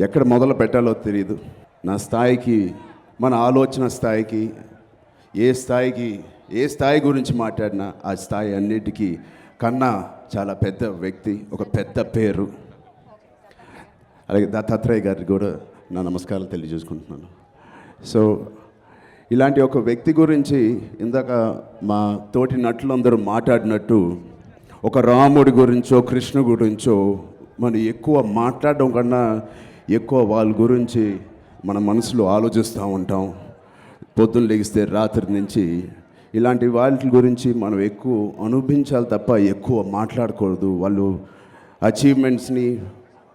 ఎక్కడ మొదలు పెట్టాలో తెలియదు నా స్థాయికి మన ఆలోచన స్థాయికి ఏ స్థాయికి ఏ స్థాయి గురించి మాట్లాడినా ఆ స్థాయి అన్నిటికీ కన్నా చాలా పెద్ద వ్యక్తి ఒక పెద్ద పేరు. అలాగే దత్తాత్రేయ గారికి కూడా నా నమస్కారాలు తెలియజేసుకుంటున్నాను. సో ఇలాంటి ఒక వ్యక్తి గురించి ఇందాక మా తోటి నటులందరూ మాట్లాడినట్టు ఒక రాముడి గురించో కృష్ణ గురించో మనం ఎక్కువ మాట్లాడడం కన్నా ఎక్కువ వాళ్ళ గురించి మన మనసులో ఆలోచిస్తూ ఉంటాం. పొద్దున్న లెగిస్తే రాత్రి నుంచి ఇలాంటి వాటి గురించి మనం ఎక్కువ అనుభవించాలి తప్ప ఎక్కువ మాట్లాడకూడదు. వాళ్ళు అచీవ్మెంట్స్ని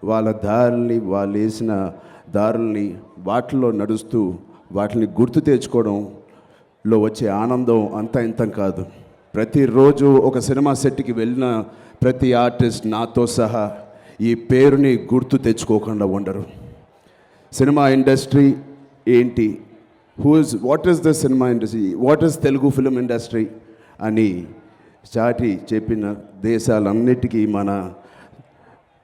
వాళ్ళ దారుల్ని వాళ్ళు వేసిన దారుల్ని వాటిలో నడుస్తూ వాటిని గుర్తు తెచ్చుకోవడంలో వచ్చే ఆనందం అంత ఇంత కాదు. ప్రతిరోజు ఒక సినిమా సెట్కి వెళ్ళిన ప్రతి ఆర్టిస్ట్ నాతో సహా ఈ పేరుని గుర్తు తెచ్చుకోకుండా ఉండరు. సినిమా ఇండస్ట్రీ ఏంటి? Who is what is the cinema industry what is Telugu film industry అని చాటి చెప్పిన దేశాలన్నిటికీ మన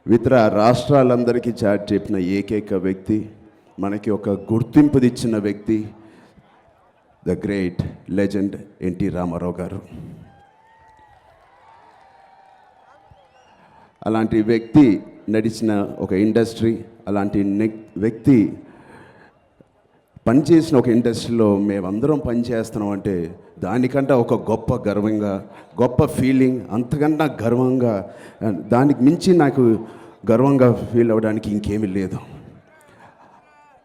ఇతర రాష్ట్రాలందరికీ చాటి చెప్పిన ఏకైక వ్యక్తి మనకి ఒక గుర్తింపుదిచ్చిన వ్యక్తి the great legend N T Rama Rao గారు. అలాంటి వ్యక్తి నడిచిన ఒక ఇండస్ట్రీ అలాంటి వ్యక్తి పనిచేసిన ఒక ఇండస్ట్రీలో మేమందరం పనిచేస్తున్నాం అంటే దానికంటే ఒక గొప్ప గర్వంగా గొప్ప ఫీలింగ్ అంతకన్నా గర్వంగా దానికి మించి నాకు గర్వంగా ఫీల్ అవ్వడానికి ఇంకేమీ లేదు.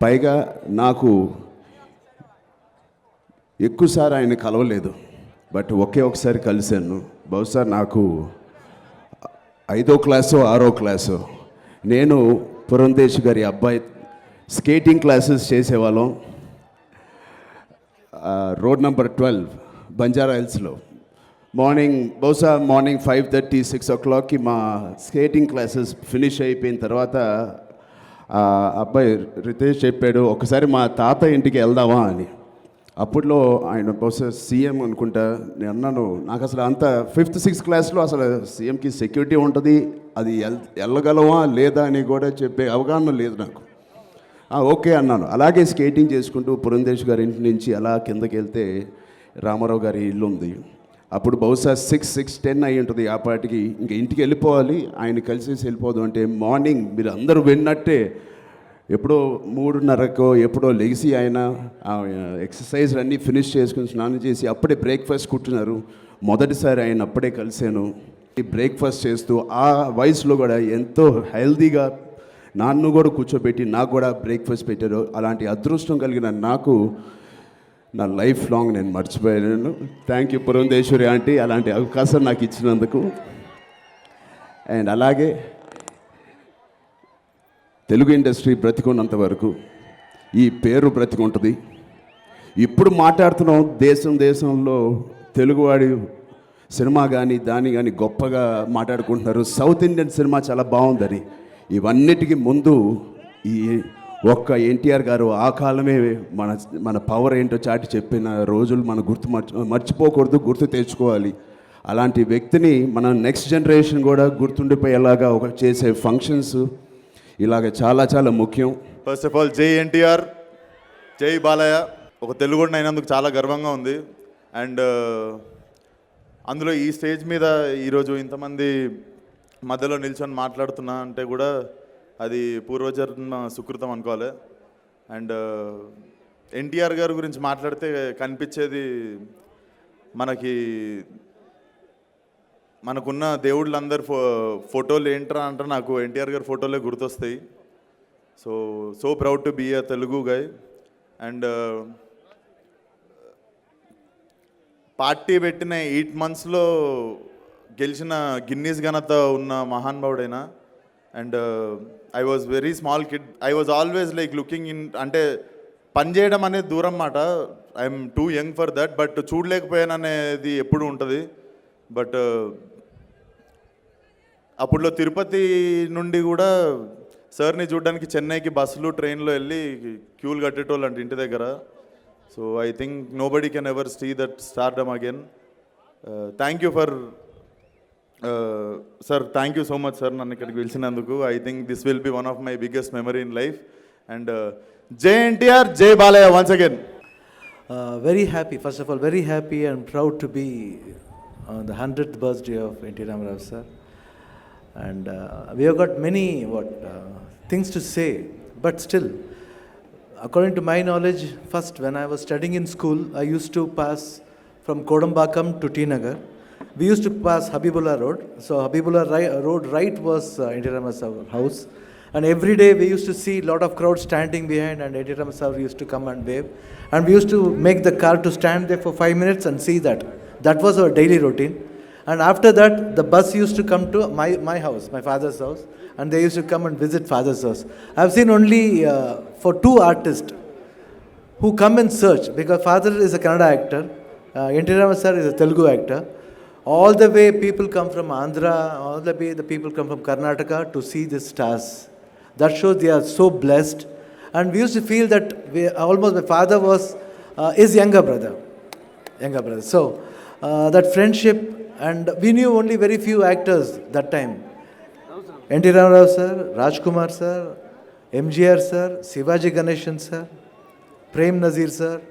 పైగా నాకు ఎక్కువసారి ఆయన కలవలేదు. బట్ ఒకే ఒకసారి కలిశాను. బహుశా నాకు ఐదో క్లాసు ఆరో క్లాసు. నేను పురంధేశ్ గారి అబ్బాయి స్కేటింగ్ క్లాసెస్ చేసేవాళ్ళం. రోడ్ నెంబర్ ట్వెల్వ్ బంజారా హిల్స్లో. మార్నింగ్ బహుశా మార్నింగ్ ఫైవ్ థర్టీ సిక్స్ ఓ క్లాక్కి మా స్కేటింగ్ క్లాసెస్ ఫినిష్ అయిపోయిన తర్వాత అబ్బాయి రితేష్ చెప్పాడు ఒకసారి మా తాత ఇంటికి వెళ్దామా? అని. అప్పట్లో ఆయన బహుశా సీఎం అనుకుంటా నేను అన్నాను నాకు అసలు అంత ఫిఫ్త్ సిక్స్త్ క్లాస్లో అసలు సీఎంకి సెక్యూరిటీ ఉంటుంది అది ఎల్ వెళ్ళగలవా లేదా అని కూడా చెప్పే అవగాహన లేదు నాకు. ఓకే అన్నాను. అలాగే స్కేటింగ్ చేసుకుంటూ పురంధేష్ గారి ఇంటి నుంచి అలా కిందకి వెళ్తే రామారావు గారి ఇల్లు ఉంది. అప్పుడు బహుశా సిక్స్ సిక్స్ టెన్ అయి ఉంటుంది ఆ పాటికి. ఇంక ఇంటికి వెళ్ళిపోవాలి ఆయన కలిసేసి వెళ్ళిపోదు అంటే మార్నింగ్ మీరు అందరూ విన్నట్టే ఎప్పుడో మూడున్నరకో ఎప్పుడో లెగిసి ఆయన ఎక్సర్సైజ్ అన్నీ ఫినిష్ చేసుకుని స్నానం చేసి అప్పుడే బ్రేక్ఫాస్ట్ కుట్టినారు. మొదటిసారి ఆయన అప్పుడే కలిశాను. ఈ బ్రేక్ఫాస్ట్ చేస్తూ ఆ వయసులో కూడా ఎంతో హెల్దీగా నాన్ను కూడా కూర్చోబెట్టి నాకు కూడా బ్రేక్ఫాస్ట్ పెట్టారు. అలాంటి అదృష్టం కలిగిన నాకు నా లైఫ్ లాంగ్ నేను మర్చిపోయాను. థ్యాంక్ యూ పురంధేశ్వరి ఆంటీ అలాంటి అవకాశం నాకు ఇచ్చినందుకు. అండ్ అలాగే తెలుగు ఇండస్ట్రీ బ్రతికున్నంత వరకు ఈ పేరు బ్రతికుంటుంది. ఇప్పుడు మాట్లాడుతున్నాం దేశం దేశంలో తెలుగువాడి సినిమా కానీ దాని కానీ గొప్పగా మాట్లాడుకుంటున్నారు. సౌత్ ఇండియన్ సినిమా చాలా బాగుందని. ఇవన్నిటికీ ముందు ఈ ఒక్క ఎన్టీఆర్ గారు ఆ కాలమే మన మన పవర్ ఏంటో చాటి చెప్పిన రోజులు మనం గుర్తు మర్చి మర్చిపోకూడదు గుర్తు తెచ్చుకోవాలి. అలాంటి వ్యక్తిని మన నెక్స్ట్ జనరేషన్ కూడా గుర్తుండిపోయేలాగా ఒక చేసే ఫంక్షన్స్ ఇలాగ చాలా చాలా ముఖ్యం. ఫస్ట్ ఆఫ్ ఆల్ జై ఎన్టీఆర్ జై బాలయ్య. ఒక తెలుగుడిని అయినందుకు చాలా గర్వంగా ఉంది. అండ్ uh, అందులో ఈ స్టేజ్ మీద ఈరోజు ఇంతమంది మధ్యలో నిల్చొని మాట్లాడుతున్నా అంటే కూడా అది పూర్వజన్మ సుకృతం అనుకోవాలి. అండ్ uh, ఎన్టీఆర్ గారి గురించి మాట్లాడితే కనిపించేది మనకి మనకున్న దేవుళ్ళందరి ఫో ఫోటోలు ఏంట్రా అంటే నాకు ఎన్టీఆర్ గారి ఫోటోలే గుర్తొస్తాయి. So so proud to be a Telugu guy and uh, party పెట్టిన ఎయిట్ మంత్స్లో గెలిచిన గిన్నీస్ ఘనత ఉన్న మహానుభావుడైనా and I was very small kid I was always like looking in అంటే పని చేయడం అనేది దూరం మాట. I'm too young for that but చూడలేకపోయాననేది ఎప్పుడు ఉంటుంది. బట్ అప్పుడులో తిరుపతి నుండి కూడా సార్ని చూడడానికి చెన్నైకి బస్సులు ట్రైన్లో వెళ్ళి క్యూలు కట్టేటోళ్ళు అంటే ఇంటి దగ్గర. So I think nobody can ever see that stardom again thank you for sir thank you so much sir నన్ను ఇక్కడికి పిలిచినందుకు. I think this will be one of my biggest memory in life and J NTR జై Balayya once again very happy first of all very happy and proud to be on the 100th birthday of N.T. Ramarao sir. And uh, we have got many what uh, things to say, but still, according to my knowledge, first when I was studying in school, I used to pass from Kodambakam to T Nagar. We used to pass Habibullah Road. So Habibullah ri- Road right was uh, N.T. Ramarao house. And every day we used to see a lot of crowds standing behind, and Eddie Ramasar used to come and wave. And we used to make the car to stand there for five minutes and see that. That was our daily routine. And after that, the bus used to come to my, my house, my father's house, and they used to come and visit father's house. I've seen only uh, for two artists who come and search because father is a Kannada actor, uh, sir is a Telugu actor. All the way people come from Andhra, all the way the people come from Karnataka to see the stars. That shows they are so blessed. And we used to feel that we, almost my father was uh, his younger brother. Younger brother. So that friendship, and we knew only very few actors that time. N.T. Rao sir, Rajkumar sir, MGR sir, Sivaji Ganeshan sir, Prem Nazir sir,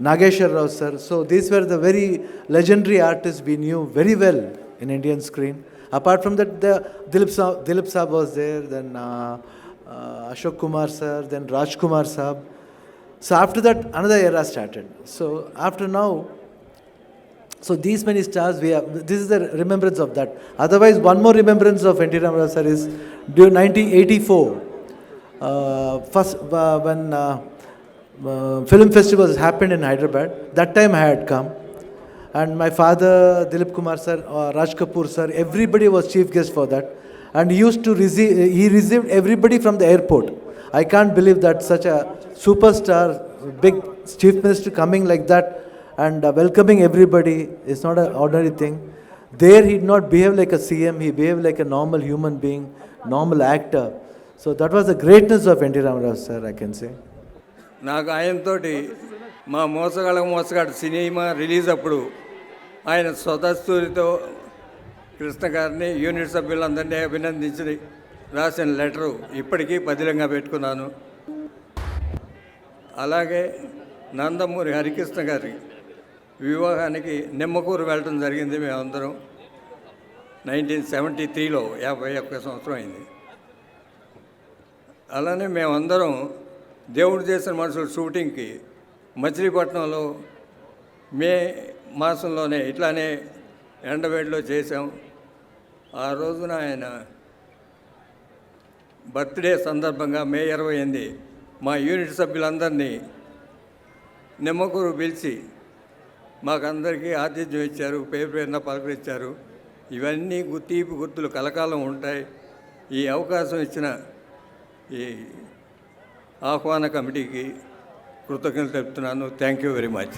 Nageshwar Rao sir. So these were the very legendary artists we knew very well in Indian screen. Apart from that, the Dilip Saab, Dilip Saab was there, then uh, uh, Ashok Kumar sir, then Raj Kumar Saab. So after that, another era started. So after now, so these many stars we have. This is the remembrance of that. Otherwise, one more remembrance of N.T. Ramarao sir is during 1984. Uh, first uh, when uh, uh, film festivals happened in Hyderabad. That time I had come, and my father Dilip Kumar sir, uh, Raj Kapoor sir, everybody was chief guest for that, and he used to receive. He received everybody from the airport. I can't believe that such a superstar, big chief minister coming like that and uh, welcoming everybody is not an ordinary thing. There he did not behave like a CM, he behaved like a normal human being, normal actor. So that was the greatness of N.T. Ramarao sir, I can say. నాకు ఆయనతోటి మా మోసగాళ్ళ మోసగాడు cinema release అప్పుడు ఆయన స్వతస్తూరితో కృష్ణ గారిని unit సభ్యులందరినీ అభినందించి రాసిన లెటరు ఇప్పటికీ పదిలంగా పెట్టుకున్నాను అలాగే నందమూరి హరికృష్ణ గారి వివాహానికి నిమ్మకూరు వెళ్ళడం జరిగింది మేమందరం. నైన్టీన్ సెవెంటీ త్రీలో యాభై ఒక్క సంవత్సరం అయింది. అలానే మేమందరం దేవుడు చేసిన మనుషుల షూటింగ్కి మచిలీపట్నంలో మే మాసంలోనే ఇట్లానే ఎండవేడిలో చేసాం ఆ రోజున ఆయన బర్త్డే సందర్భంగా మే ఇరవై ఎనిమిది మా యూనిట్ సభ్యులందరినీ నిమ్మకూరు పిలిచి మాకందరికీ ఆతిథ్యం ఇచ్చారు పేరు పేరున పలకరించారు. ఇవన్నీ గుర్తీపు గుర్తులు కలకాలం ఉంటాయి. ఈ అవకాశం ఇచ్చిన ఈ ఆహ్వాన కమిటీకి కృతజ్ఞతలు తెలుపుతున్నాను. Thank you very much